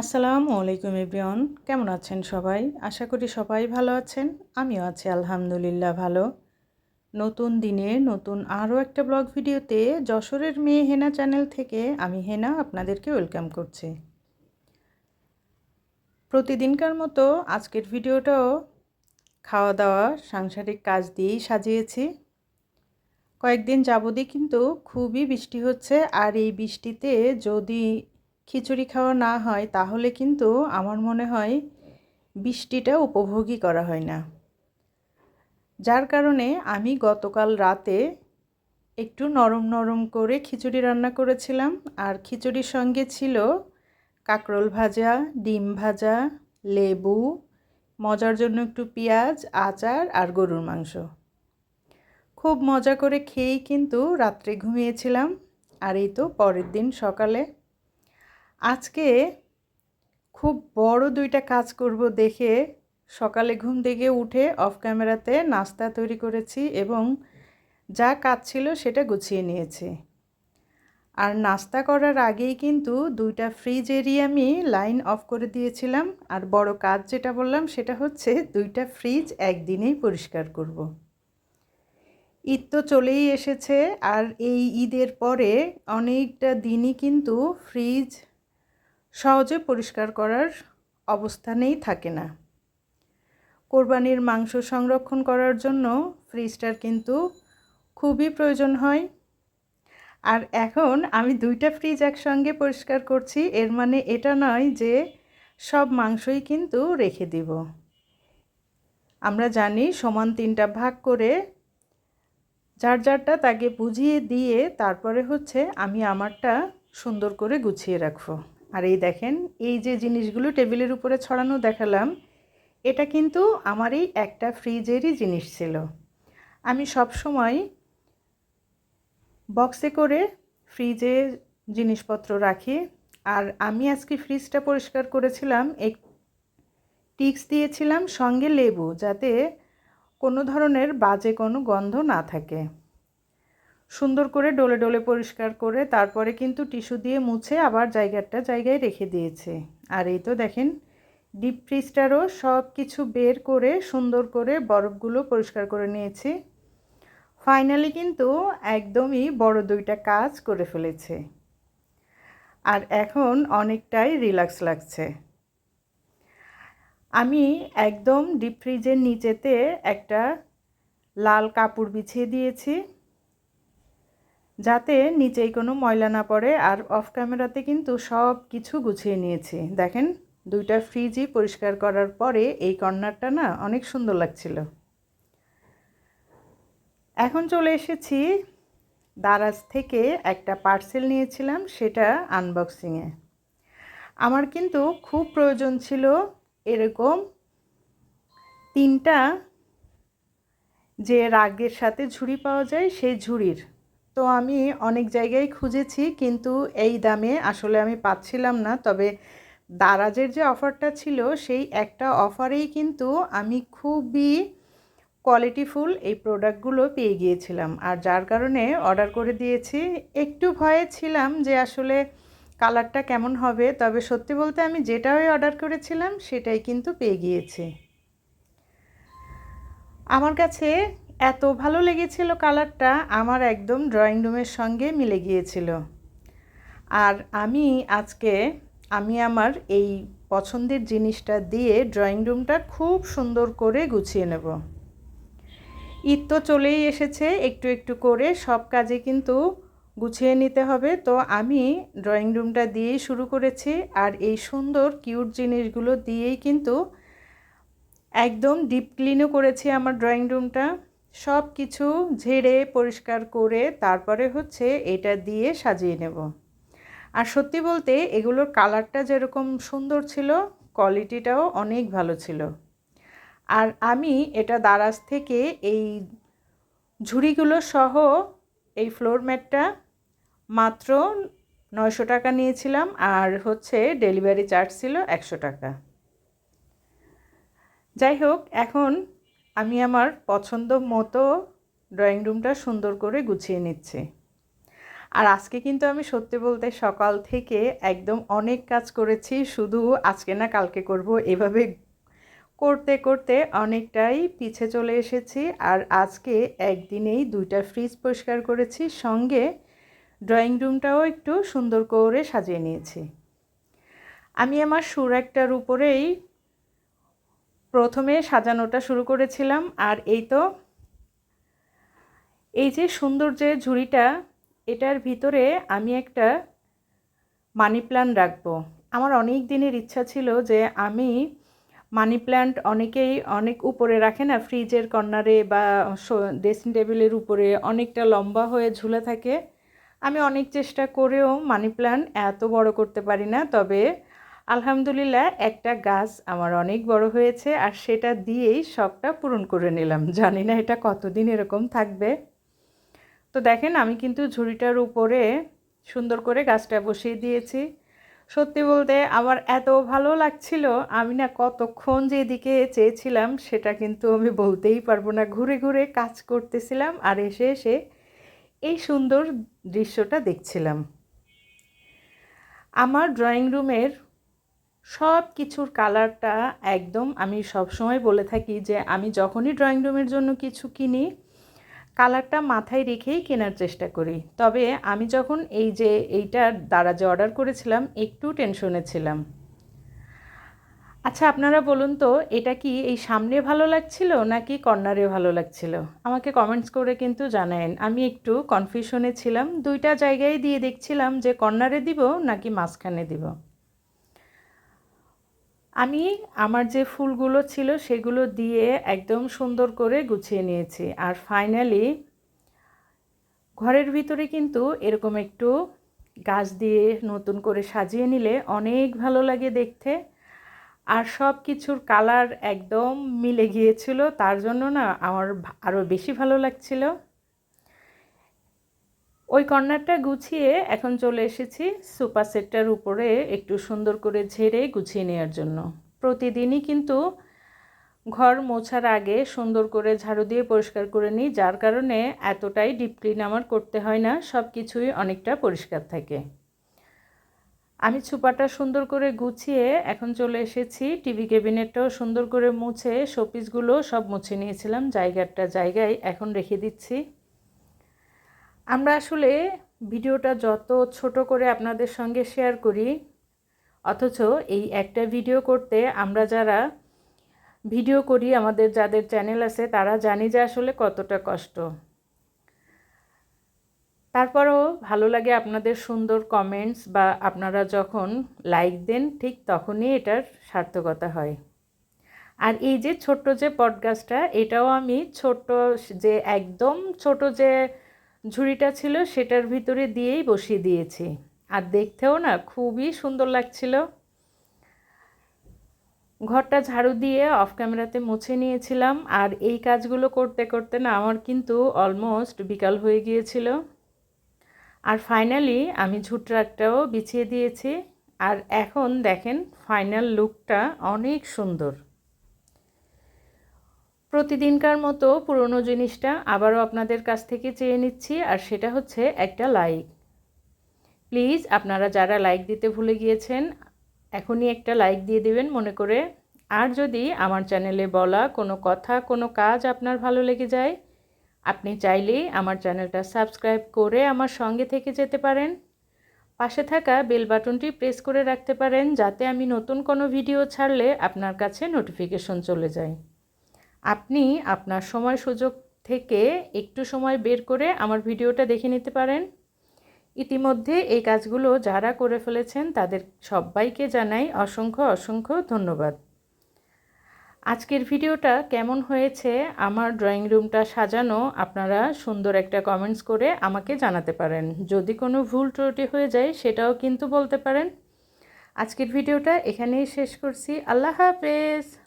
আসসালামু আলাইকুম এভরিওয়ান, কেমন আছেন সবাই? আশা করি সবাই ভালো আছেন, আমিও আছি আলহামদুলিল্লাহ ভালো। নতুন দিনে নতুন আরও একটা ব্লগ ভিডিওতে যশোরের মেয়ে হেনা চ্যানেল থেকে আমি হেনা আপনাদেরকে ওয়েলকাম করছি। প্রতিদিনকার মতো আজকের ভিডিওটাও খাওয়া দাওয়া সাংসারিক কাজ দিয়েই সাজিয়েছি। কয়েকদিন যাবতই কিন্তু খুবই বৃষ্টি হচ্ছে, আর এই বৃষ্টিতে যদি খিচুড়ি খাওয়া না হয়, তাহলে কিন্তু আমার মনে হয় বৃষ্টিটা উপভোগই করা হয় না। যার কারণে আমি গতকাল রাতে একটু নরম নরম করে খিচুড়ি রান্না করেছিলাম, আর খিচুড়ির সঙ্গে ছিল কাঁকরোল ভাজা, ডিম ভাজা, লেবু, মজার জন্য একটু পেঁয়াজ, আচার আর গরুর মাংস। খুব মজা করে খেয়েই কিন্তু রাত্রে ঘুমিয়েছিলাম, আর এই তো পরের দিন সকালে আজকে খুব বড় দুইটা কাজ করব দেখে সকালে ঘুম থেকে উঠে অফ ক্যামেরাতে নাস্তা তৈরি করেছি এবং যা কাজ ছিল সেটা গুছিয়ে নিয়েছি আর নাস্তা করার আগেই কিন্তু দুইটা ফ্রিজ এরিয়া আমি লাইন অফ করে দিয়েছিলাম আর বড় কাজ যেটা বললাম সেটা হচ্ছে দুইটা ফ্রিজ একদিনেই পরিষ্কার করব। ঈদ তো চলেই এসেছে আর এই ঈদের পরে অনেকটা দিনই কিন্তু ফ্রিজ সহজে পরিষ্কার করার অবস্থানেই থাকে না। কোরবানির মাংস সংরক্ষণ করার জন্য ফ্রিজটার কিন্তু খুবই প্রয়োজন হয়। আর এখন আমি দুইটা ফ্রিজ একসঙ্গে পরিষ্কার করছি, এর মানে এটা নয় যে সব মাংসই কিন্তু রেখে দিব। আমরা জানি সমান তিনটা ভাগ করে যার যারটা তাকে বুঝিয়ে দিয়ে তারপরে হচ্ছে আমি আমারটা সুন্দর করে গুছিয়ে রাখব। আর এই দেখেন, এই যে জিনিসগুলো টেবিলের উপরে ছড়ানো দেখালাম, এটা কিন্তু আমার এই একটা ফ্রিজেরই জিনিস ছিল। আমি সব সময় বক্সে করে ফ্রিজে জিনিসপত্র রাখি, আর আমি আজকে ফ্রিজটা পরিষ্কার করেছিলাম, এক টিক্স দিয়েছিলাম সঙ্গে লেবু, যাতে কোনো ধরনের বাজে কোনো গন্ধ না থাকে। সুন্দর করে ডলে ডলে পরিষ্কার করে তারপরে কিন্তু টিস্যু দিয়ে মুছে আবার জায়গাটা জায়গায় রেখে দিয়েছে। আর এই তো দেখেন, ডিপ ফ্রিজটারও সব কিছু বের করে সুন্দর করে বরফগুলো পরিষ্কার করে নিয়েছি। ফাইনালি কিন্তু একদমই বড় দুইটা কাজ করে ফেলেছে। আর এখন অনেকটাই রিল্যাক্স লাগছে। আমি একদম ডিপ ফ্রিজের নিচেতে একটা লাল কাপড় বিছিয়ে দিয়েছি। যাতে নিচেই কোনো ময়লা না পড়ে আর অফ ক্যামেরাতে কিন্তু সব কিছু গুছিয়ে নিয়েছি। দেখেন, দুইটা ফ্রিজই পরিষ্কার করার পরে এই কর্নারটা না অনেক সুন্দর লাগছিল। এখন চলে এসেছি দারাজ থেকে একটা পার্সেল নিয়েছিলাম, সেটা আনবক্সিংয়ে আমার কিন্তু খুব প্রয়োজন ছিল এরকম তিনটা যে রাগের সাথে ঝুড়ি পাওয়া যায়, সেই ঝুড়ির। তো আমি অনেক জায়গায় খুঁজেছি, কিন্তু এই দামে আসলে আমি পাচ্ছিলাম না। তবে দারাজের যে অফারটা ছিল, সেই একটা অফারেই কিন্তু আমি খুবই কোয়ালিটিফুল এই প্রোডাক্টগুলো পেয়ে গিয়েছিলাম। আর যার কারণে অর্ডার করে দিয়েছি। একটু ভয়ে ছিলাম যে আসলে কালারটা কেমন হবে, তবে সত্যি বলতে আমি যেটাই অর্ডার করেছিলাম, সেটাই কিন্তু পেয়ে গিয়েছি। আমার কাছে এত ভালো লেগেছিল কালারটা আমার একদম ড্রয়িং রুমের সঙ্গে মিলে গিয়েছিল। আর আমি আজকে, আমি আমার এই পছন্দের জিনিসটা দিয়ে ড্রয়িং রুমটা খুব সুন্দর করে গুছিয়ে নেব। ঈদ তো চলেই এসেছে, একটু একটু করে সব কাজে কিন্তু গুছিয়ে নিতে হবে। তো আমি ড্রয়িং রুমটা দিয়েই শুরু করেছি আর এই সুন্দর কিউট জিনিসগুলো দিয়েই কিন্তু একদম ডিপ ক্লিনও করেছি আমার ড্রয়িং রুমটা। সব কিছু ঝেড়ে পরিষ্কার করে তারপরে হচ্ছে এটা দিয়ে সাজিয়ে নেব। আর সত্যি বলতে এগুলোর কালারটা যেরকম সুন্দর ছিল, কোয়ালিটিটাও অনেক ভালো ছিল। আর আমি এটা দারাজ থেকে এই ঝুড়িগুলো সহ এই ফ্লোর ম্যাটটা মাত্র নয়শো টাকা নিয়েছিলাম আর হচ্ছে ডেলিভারি চার্জ ছিল একশো টাকা। যাই হোক, এখন আমি আমার পছন্দ মতো ড্রয়িং রুমটা সুন্দর করে গুছিয়ে নিচ্ছি। আর আজকে কিন্তু আমি সত্যি বলতে সকাল থেকে একদম অনেক কাজ করেছি, শুধু আজকে না, কালকে করব। এভাবে করতে করতে অনেকটাই পিছে চলে এসেছি। আর আজকে একদিনেই দুইটা ফ্রিজ পরিষ্কার করেছি, সঙ্গে ড্রয়িং রুমটাও একটু সুন্দর করে সাজিয়ে নিয়েছি। আমি আমার সুর একটার উপরেই প্রথমে সাজানোটা শুরু করেছিলাম, আর এই তো, এই যে সুন্দর যে ঝুড়িটা, এটার ভিতরে আমি একটা মানি প্ল্যান্ট রাখব। আমার অনেক দিনের ইচ্ছা ছিল যে আমি মানি প্ল্যান্ট অনেকেই অনেক উপরে রাখে না, ফ্রিজের কর্নারে বা ড্রেসিং টেবিলের উপরে অনেকটা লম্বা হয়ে ঝুলে থাকে। আমি অনেক চেষ্টা করেও মানি প্ল্যান্ট এত বড় করতে পারি না, তবে আলহামদুলিল্লাহ, একটা গাছ আমার অনেক বড় হয়েছে আর সেটা দিয়েই শখটা পূরণ করে নিলাম। জানি না এটা কতদিন এরকম থাকবে। তো দেখেন, আমি কিন্তু ঝুড়িটার উপরে সুন্দর করে গাছটা বসিয়ে দিয়েছি। সত্যি বলতে আমার এত ভালো লাগছিল, আমি না কতক্ষণ যে যেদিকে চেয়েছিলাম সেটা কিন্তু আমি বলতেই পারব না। ঘুরে ঘুরে কাজ করতেছিলাম আর এসে এসে এই সুন্দর দৃশ্যটা দেখছিলাম। আমার ড্রয়িং রুমের সব কিছুর কালারটা একদম আমি সবসময় বলে থাকি যে আমি যখনই ড্রয়িং রুমের জন্য কিছু কিনি, কালারটা মাথায় রেখেই কেনার চেষ্টা করি। তবে আমি যখন এই যে এইটার দ্বারা যে অর্ডার করেছিলাম, একটু টেনশনে ছিলাম। আচ্ছা আপনারা বলুন তো, এটা কি এই সামনে ভালো লাগছিল নাকি কর্নারে ভালো লাগছিল? আমাকে কমেন্টস করে কিন্তু জানায়েন। আমি একটু কনফিউশনে ছিলাম। দুইটা জায়গায় দিয়ে দেখছিলাম যে কর্নারে দিব নাকি মাঝখানে দিব। আমি আমার যে ফুলগুলো ছিল সেগুলো দিয়ে একদম সুন্দর করে গুছিয়ে নিয়েছি। আর ফাইনালি ঘরের ভিতরে কিন্তু এরকম একটু গাছ দিয়ে নতুন করে সাজিয়ে নিলে অনেক ভালো লাগে দেখতে। আর সব কিছুর কালার একদম মিলে গিয়েছিল, তার জন্য না আমার আরও বেশি ভালো লাগছিল। ওই কর্নারটা গুছিয়ে এখন চলে এসেছি সুপার সেটটার উপরে একটু সুন্দর করে ঝেড়ে গুছিয়ে নেওয়ার জন্য। প্রতিদিনই কিন্তু ঘর মোছার আগে সুন্দর করে ঝাড়ু দিয়ে পরিষ্কার করে নিই, যার কারণে এতটাই ডিপ ক্লিন আমার করতে হয় না সব কিছুই অনেকটা পরিষ্কার থাকে। আমি ছুপাটা সুন্দর করে গুছিয়ে এখন চলে এসেছি, টিভি ক্যাবিনেটটাও সুন্দর করে মুছে, শোপিসগুলো সব মুছে নিয়েছিলাম, জায়গাটা জায়গায় এখন রেখে দিচ্ছি। আমরা আসলে ভিডিওটা যত ছোট করে আপনাদের সঙ্গে শেয়ার করি, অথচ এই একটা ভিডিও করতে আমরা যারা ভিডিও করি, আমাদের যাদের চ্যানেল আছে, তারা জানি যে আসলে কতটা কষ্ট। তারপরও ভালো লাগে আপনাদের সুন্দর কমেন্টস বা আপনারা যখন লাইক দেন, ঠিক তখনই এটার সার্থকতা হয়। আর এই যে ছোট্ট যে পডকাস্টটা এটাও আমি ছোট্ট যে, একদম ছোট যে ঝুড়িটা ছিল সেটার ভিতরে দিয়েই বসিয়ে দিয়েছি। আর দেখতেও না খুবই সুন্দর লাগছিল। ঘরটা ঝাড়ু দিয়ে অফ ক্যামেরাতে মুছে নিয়েছিলাম। আর এই কাজগুলো করতে করতে না আমার কিন্তু অলমোস্ট বিকাল হয়ে গিয়েছিল। আর ফাইনালি আমি ঝুটরাকটাও বিছিয়ে দিয়েছি। আর এখন দেখেন ফাইনাল লুকটা অনেক সুন্দর। প্রতিদিনকার মতো পুরনো জিনিসটা আবারও আপনাদের কাছ থেকে চেয়ে নিচ্ছি, আর সেটা হচ্ছে একটা লাইক প্লিজ আপনারা যারা লাইক দিতে ভুলে গিয়েছেন, এখনই একটা লাইক দিয়ে দেবেন মনে করে। আর যদি আমার চ্যানেলে বলা কোনো কথা, কোনো কাজ আপনার ভালো লেগে যায়, আপনি চাইলেই আমার চ্যানেলটা সাবস্ক্রাইব করে আমার সঙ্গে থেকে যেতে পারেন। পাশে থাকা বেল বাটনটি প্রেস করে রাখতে পারেন, যাতে আমি নতুন কোনো ভিডিও ছাড়লে আপনার কাছে নোটিফিকেশন চলে যায়। আপনি আপনার সময় সুযোগ থেকে একটু সময় বের করে আমার ভিডিওটা দেখে নিতে পারেন। ইতিমধ্যে এই কাজগুলো যারা করে ফেলেছেন, তাদের সবাইকে জানাই অসংখ্য অসংখ্য ধন্যবাদ। আজকের ভিডিওটা কেমন হয়েছে, আমার ড্রয়িং রুমটা সাজানো, আপনারা সুন্দর একটা কমেন্টস করে আমাকে জানাতে পারেন। যদি কোনো ভুল ত্রুটি হয়ে যায়, সেটাও কিন্তু বলতে পারেন। আজকের ভিডিওটা এখানেই শেষ করছি। আল্লাহ হাফেজ!